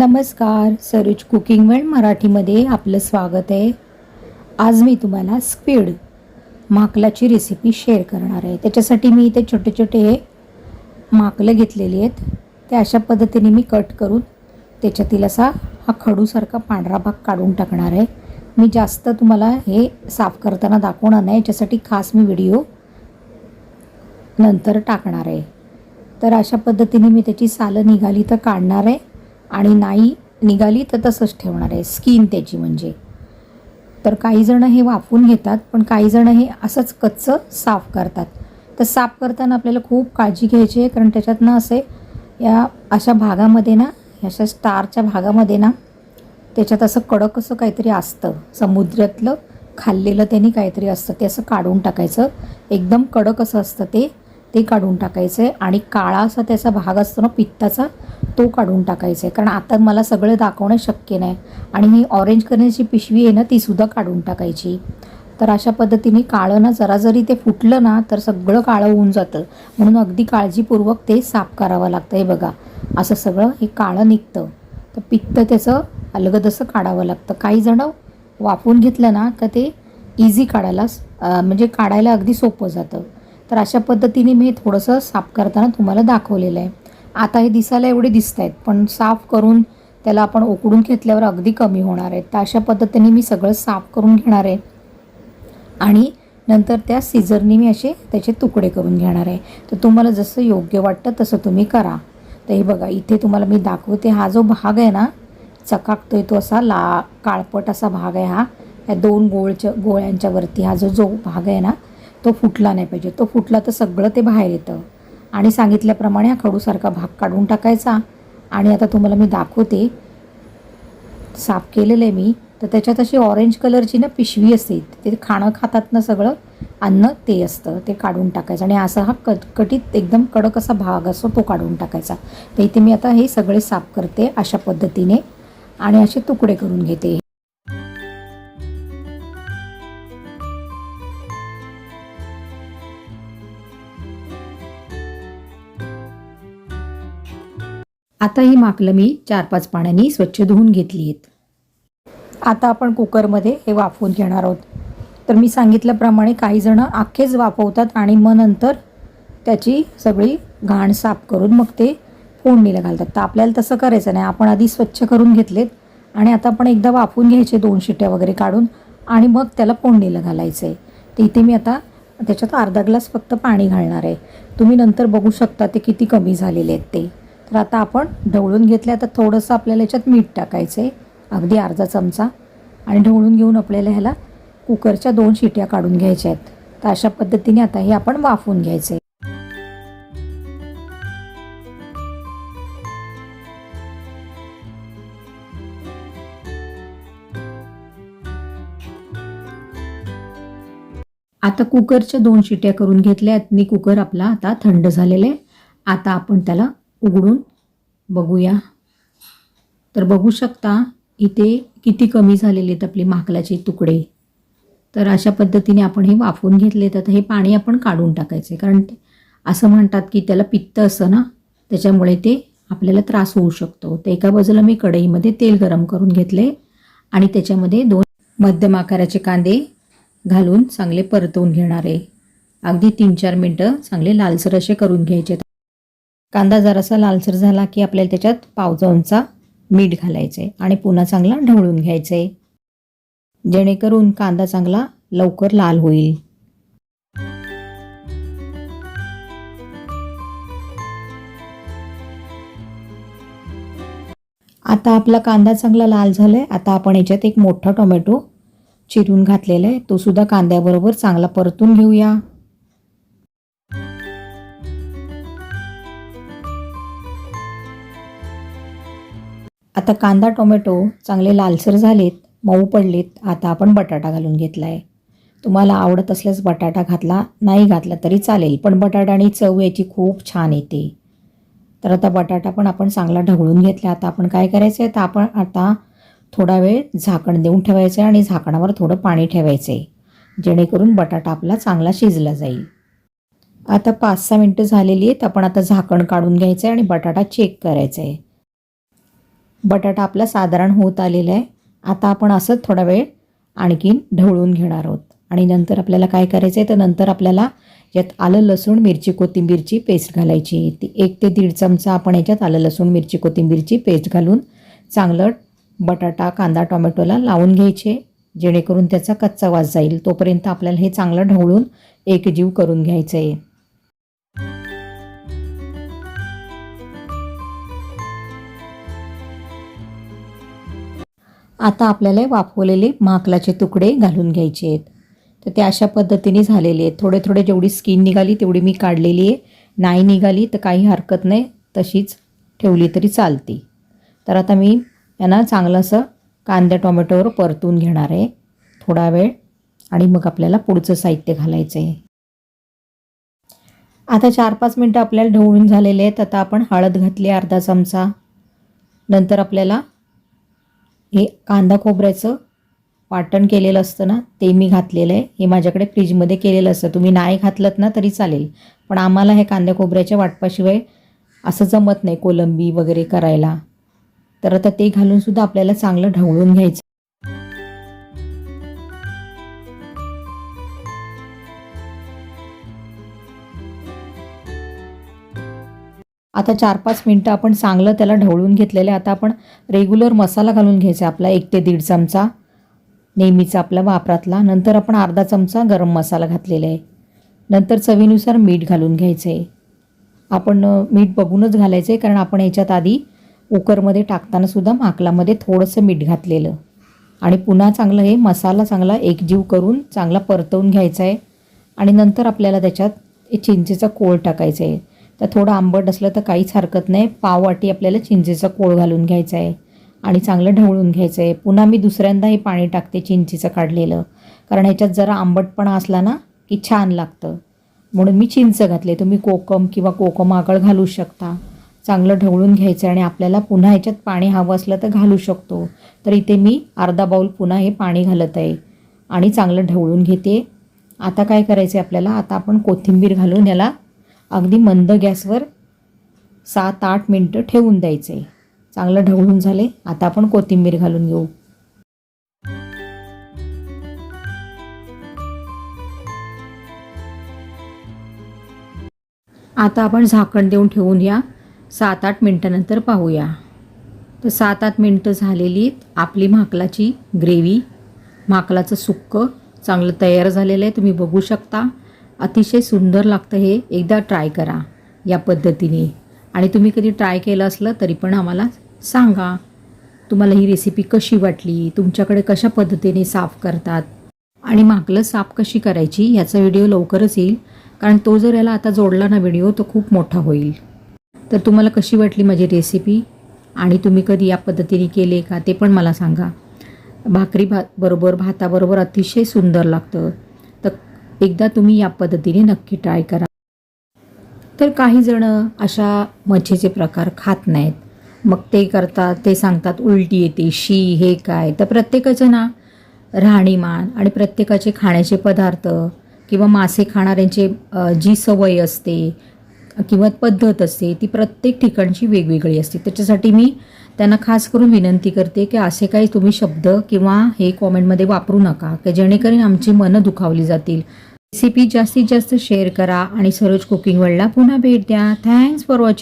नमस्कार Saroj cooking world मराठीमध्ये आपलं स्वागत आहे. आज मी तुम्हाला स्क्विड माकलाची रेसिपी शेअर करणार आहे. त्याच्यासाठी मी इथे छोटे छोटे हे माकलं घेतलेली आहेत. ते अशा पद्धतीने मी कट करून त्याच्यातील असा हा खडूसारखा पांढरा भाग काढून टाकणार आहे. मी जास्त तुम्हाला हे साफ करताना दाखवणार नाही. याच्यासाठी खास मी व्हिडिओ नंतर टाकणार आहे. तर अशा पद्धतीने मी त्याची सालं निघाली तर काढणार आहे. आणि नाही निघाली तर तसंच ठेवणार आहे. स्किन त्याची म्हणजे. तर काहीजणं हे वाफून घेतात पण काहीजणं हे असंच कच्चं साफ करतात. तर साफ करताना आपल्याला खूप काळजी घ्यायची आहे कारण त्याच्यात ना असे या अशा भागामध्ये ना अशा स्टारच्या भागामध्ये ना त्याच्यात असं कडक असं काहीतरी असतं. समुद्रातलं खाल्लेलं त्यांनी काहीतरी असतं. ते असं काढून टाकायचं. एकदम कडक असं असतं ते. ते काढून टाकायचं. आहे आणि काळा असा त्याचा भाग असतो ना पित्ताचा तो काढून टाकायचा. आहे कारण आता मला सगळं दाखवणं शक्य नाही. आणि ही ऑरेंज करण्याची पिशवी आहे ना तीसुद्धा काढून टाकायची. तर अशा पद्धतीने काळं ना जरा जरी ते फुटलं ना तर सगळं काळं होऊन जातं. म्हणून अगदी काळजीपूर्वक ते साफ करावं लागतं. हे बघा असं सगळं हे काळं निघतं. तर पित्त त्याचं अलगद असं काढावं लागतं. काही जणं वाफवून घेतलं ना का ते इझी काढायला म्हणजे काढायला अगदी सोपं जातं. तर अशा पद्धतीने मी थोडंसं साफ करताना तुम्हाला दाखवलेलं आहे. आता हे दिसायला एवढे दिसत आहेत पण साफ करून त्याला आपण उकडून घेतल्यावर अगदी कमी होणार आहेत तर अशा पद्धतीने मी सगळं साफ करून घेणार आहे. आणि नंतर त्या सीझरनी मी असे त्याचे तुकडे करून घेणार आहे. तर तुम्हाला जसं योग्य वाटतं तसं तुम्ही करा. तर हे बघा इथे तुम्हाला मी दाखवते हा जो भाग आहे ना चकाकतोय तो असा ला काळपट असा भाग आहे हा. या दोन गोळच्या गोळ्यांच्या वरती हा जो जो भाग आहे ना तो फुटला नाही पाहिजे. तो फुटला तर सगळं ते बाहेर येतं. आणि सांगितल्याप्रमाणे हा खडूसारखा भाग काढून टाकायचा. आणि आता तुम्हाला मी दाखवते. साफ केलेलं आहे मी. तर त्याच्यात अशी ऑरेंज कलरची ना पिशवी असते ते खाणं खातात ना सगळं अन्न ते असतं ते काढून टाकायचं. आणि असा हा कट कटीत एकदम कडक असा भाग असतो तो काढून टाकायचा. तर इथे मी आता हे सगळे साफ करते अशा पद्धतीने. आणि असे तुकडे करून घेते आता ही माकलं मी चार पाच पाण्याने स्वच्छ धुवून घेतली आहेत. आता आपण कुकरमध्ये हे वाफवून घेणार आहोत. तर मी सांगितल्याप्रमाणे काहीजणं अख्खेच वाफवतात आणि मग नंतर त्याची सगळी घाण साफ करून मग ते फोडणीला घालतात. तर आपल्याला तसं करायचं नाही. आपण आधी स्वच्छ करून घेतलेत आणि आता आपण एकदा वाफवून घ्यायचे दोन शिट्या वगैरे काढून आणि मग त्याला फोडणीला घालायचं आहे तर इथे मी आता त्याच्यात अर्धा ग्लास फक्त पाणी घालणार आहे. तुम्ही नंतर बघू शकता ते किती कमी झालेले आहेत ते. तर आता आपण ढवळून घेतले आता थोडंसं आपल्याला याच्यात मीठ टाकायचं आहे अगदी अर्धा चमचा. आणि ढवळून घेऊन आपल्याला ह्याला कुकरच्या दोन शिट्या काढून घ्यायच्या आहेत. तर अशा पद्धतीने आता हे आपण वाफवून घ्यायचं आता कुकरच्या दोन शिट्या करून घेतल्या आणि कुकर आपला आता थंड झालेला आहे. आता आपण त्याला उघडून बघूया. तर बघू शकता इथे किती कमी झालेले आहेत आपले माकलाचे तुकडे. तर अशा पद्धतीने आपण हे वाफवून घेतले तर हे पाणी आपण काढून टाकायचे. कारण असं म्हणतात की त्याला पित्त असं ना त्याच्यामुळे ते आपल्याला त्रास होऊ शकतो. तर एका बाजूला मी कढईमध्ये तेल गरम करून घेतले आणि त्याच्यामध्ये दोन मध्यम आकाराचे कांदे घालून चांगले परतवून घेणार आहे. अगदी तीन चार मिनटं चांगले लालसर असे करून घ्यायचे. कांदा जरासा लालसर झाला की आपल्याला त्याच्यात पाव चमचा मीठ घालायचं आहे आणि पुन्हा चांगला ढवळून घ्यायचं आहे जेणेकरून कांदा चांगला लवकर लाल होईल. आता आपला कांदा चांगला लाल झालाय. आता आपण याच्यात एक मोठा टोमॅटो चिरून घातलेला आहे. तो सुद्धा कांद्याबरोबर चांगला परतून घेऊया. आता कांदा टोमॅटो चांगले लालसर झालेत मऊ पडलेत आता आपण बटाटा घालून घेतला आहे तुम्हाला आवडत असल्यास बटाटा घातला नाही घातला तरी चालेल पण बटाटाने चव याची खूप छान येते. तर आता बटाटा पण आपण चांगला ढवळून घेतला. आता आपण काय करायचं आहे तर आपण आता थोडा वेळ झाकण देऊन ठेवायचं आहे आणि झाकणावर थोडं पाणी ठेवायचं आहे जेणेकरून बटाटा आपला चांगला शिजला जाईल. आता पाच सहा मिनटं झालेली आहेत. आपण आता झाकण काढून घ्यायचं आहे आणि बटाटा चेक करायचा आहे बटाटा आपला साधारण होत आलेला आहे. आता आपण असंच थोडा वेळ आणखीन ढवळून घेणार आहोत. आणि नंतर आपल्याला काय करायचं आहे तर नंतर आपल्याला यात आलं लसूण मिरची कोथिंबीरची पेस्ट घालायची. ती एक ते दीड चमचा आपण याच्यात आलं लसूण मिरची कोथिंबीरची पेस्ट घालून चांगलं बटाटा कांदा टोमॅटोला लावून घ्यायचे. जेणेकरून त्याचा कच्चा वास जाईल. तोपर्यंत आपल्याला हे चांगलं ढवळून एकजीव करून घ्यायचं आहे आता आपल्याला वाफवलेले माकलाचे तुकडे घालून घ्यायचे आहेत. तर ते अशा पद्धतीने झालेले आहेत. थोडे थोडे जेवढी स्किन निघाली तेवढी मी काढलेली आहे. नाही निघाली तर काही हरकत नाही. तशीच ठेवली तरी चालते. तर आता मी यांना चांगलं असं कांद्या टोमॅटोवर परतून घेणार आहे. थोडा वेळ आणि मग आपल्याला पुढचं साहित्य घालायचं आहे. आता चार पाच मिनटं आपल्याला ढवळून झालेले आहेत. आता आपण हळद घातली अर्धा चमचा. नंतर आपल्याला हे कांदा खोबऱ्याचं वाटण केलेलं असतं ना ते मी घातलेलं आहे. हे माझ्याकडे फ्रीजमध्ये केलेलं असतं. तुम्ही नाही घातलं ना तरी चालेल. पण आम्हाला हे कांदा खोबऱ्याच्या वाटपाशिवाय असं जमत नाही कोलंबी वगैरे करायला. तर आता ते घालूनसुद्धा आपल्याला चांगलं ढवळून घ्यायचं. आता चार पाच मिनटं आपण चांगलं त्याला ढवळून घेतलेलं आहे. आता आपण रेग्युलर मसाला घालून घ्यायचा आपला एक ते दीड चमचा. नेहमीचा आपला वापरातला. नंतर आपण अर्धा चमचा गरम मसाला घातलेला आहे. नंतर चवीनुसार मीठ घालून घ्यायचं आहे आपण मीठ बघूनच घालायचं आहे कारण आपण याच्यात आधी कुकरमध्ये टाकतानासुद्धा माकलामध्ये थोडंसं मीठ घातलेलं. आणि पुन्हा चांगलं हे मसाला चांगला एकजीव करून चांगला परतवून घ्यायचा आहे. आणि नंतर आपल्याला त्याच्यात चिंचेचा कोळ टाकायचा आहे. तर थोडं आंबट असलं तर काहीच हरकत नाही. पाववाटी आपल्याला चिंचेचा कोळ घालून घ्यायचा आहे आणि चांगलं ढवळून घ्यायचं आहे. पुन्हा मी दुसऱ्यांदा हे पाणी टाकते चिंचेचं काढलेलं. कारण ह्याच्यात जरा आंबटपणा असला ना की छान लागतं. म्हणून मी चिंच घातले. तुम्ही कोकम किंवा कोकम आगळ घालू शकता. चांगलं ढवळून घ्यायचं आणि आपल्याला पुन्हा ह्याच्यात पाणी हवं असलं तर घालू शकतो. तर इथे मी अर्धा बाऊल पुन्हा हे पाणी घालत आहे आणि चांगलं ढवळून घेते. आता काय करायचं आहे आपल्याला? आता आपण कोथिंबीर घालून याला अगदी मंद गॅसवर सात आठ मिनटं ठेवून द्यायचं. आहे चांगलं ढवळून झाले. आता आपण कोथिंबीर घालून घेऊ. आता आपण झाकण देऊन ठेवून या. सात आठ मिनटानंतर पाहूया. तर सात आठ मिनटं झालेली आहेत. आपली म्हाकलाची ग्रेव्ही. म्हाकलाचं सुक्कं चांगलं तयार झालेलं आहे. तुम्ही बघू शकता. अतिशय सुंदर लागतं हे एकदा ट्राय करा या पद्धतीने. आणि तुम्ही कधी ट्राय केलं असलं तरी पण आम्हाला सांगा. तुम्हाला ही रेसिपी कशी वाटली? तुमच्याकडे कशा पद्धतीने साफ करतात? आणि मागलं साफ कशी करायची याचा व्हिडिओ लवकरच येईल. कारण तो जर याला आता जोडला ना व्हिडिओ तो खूप मोठा होईल. तर तुम्हाला कशी वाटली माझी रेसिपी आणि तुम्ही कधी या पद्धतीने केले का ते पण मला सांगा. भाकरी भा बरोबर भाताबरोबर अतिशय सुंदर लागतं. एकदा तुम्ही या पद्धतीने नक्की ट्राय करा. तर काही जण अशा मच्छीचे प्रकार खात नाहीत. मग ते करतात ते सांगतात उलटी येते शी हे काय? तर प्रत्येकाचं ना राहणीमान आणि प्रत्येकाचे खाण्याचे पदार्थ किंवा मासे खाणाऱ्यांचे जी सवय असते किंवा पद्धत असते ती प्रत्येक ठिकाणची वेगवेगळी असते. त्याच्यासाठी मी त्यांना खास करून विनंती करते की असे काही तुम्ही शब्द किंवा हे कॉमेंटमध्ये वापरू नका की जेणेकरून आमची मनं दुखावली जातील. रेसिपी जास्तीत जास्त शेअर करा आणि सरोज कुकिंग वर्ल्डला पुन्हा भेट द्या. Thanks for watching